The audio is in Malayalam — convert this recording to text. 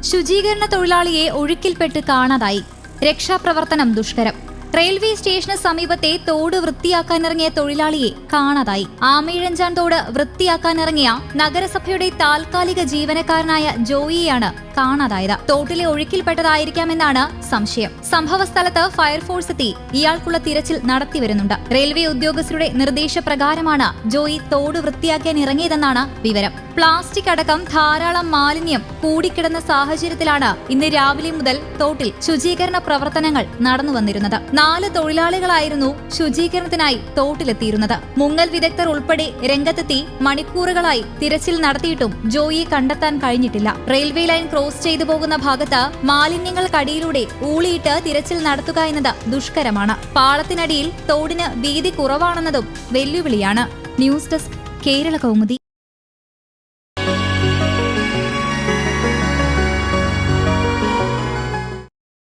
ശുചീകരണ തൊഴിലാളിയെ ഒഴുക്കിൽപ്പെട്ട് കാണാതായി. രക്ഷാപ്രവർത്തനം ദുഷ്കരം. റെയിൽവേ സ്റ്റേഷന് സമീപത്തെ തോട് വൃത്തിയാക്കാനിറങ്ങിയ തൊഴിലാളിയെ കാണാതായി. ആമയിഴഞ്ചാൻ തോട് വൃത്തിയാക്കാനിറങ്ങിയ നഗരസഭയുടെ താൽക്കാലിക ജീവനക്കാരനായ ജോയിയാണ് കാണാതായത്. തോട്ടിലെ ഒഴുക്കിൽപ്പെട്ടതായിരിക്കാമെന്നാണ് സംശയം. സംഭവ സ്ഥലത്ത് ഫയർഫോഴ്സ് എത്തി ഇയാൾക്കുള്ള തിരച്ചിൽ നടത്തിവരുന്നുണ്ട്. റെയിൽവേ ഉദ്യോഗസ്ഥരുടെ നിർദ്ദേശപ്രകാരമാണ് ജോയി തോട് വൃത്തിയാക്കാൻ ഇറങ്ങിയതെന്നാണ് വിവരം. പ്ലാസ്റ്റിക് അടക്കം ധാരാളം മാലിന്യം കൂടിക്കിടന്ന സാഹചര്യത്തിലാണ് ഇന്ന് രാവിലെ മുതൽ തോട്ടിൽ ശുചീകരണ പ്രവർത്തനങ്ങൾ നടന്നു വന്നിരുന്നത് നാല് തൊഴിലാളികളായിരുന്നു ശുചീകരണത്തിനായി തോട്ടിലെത്തിയിരുന്നത്. മുങ്ങൽ വിദഗ്ധർ ഉൾപ്പെടെ രംഗത്തെത്തി മണിക്കൂറുകളായി തിരച്ചിൽ നടത്തിയിട്ടും ജോയിയെ കണ്ടെത്താൻ കഴിഞ്ഞിട്ടില്ല. റെയിൽവേ ലൈൻ ക്രോസ് ചെയ്തു പോകുന്ന ഭാഗത്ത് മാലിന്യങ്ങൾക്കടിയിലൂടെ ഊളിയിട്ട് തിരച്ചിൽ നടത്തുക എന്നത് ദുഷ്കരമാണ്. പാളത്തിനടിയിൽ തോടിന് വീതി കുറവാണെന്നതും വെല്ലുവിളിയാണ്. News desk Kerala Kaumudi.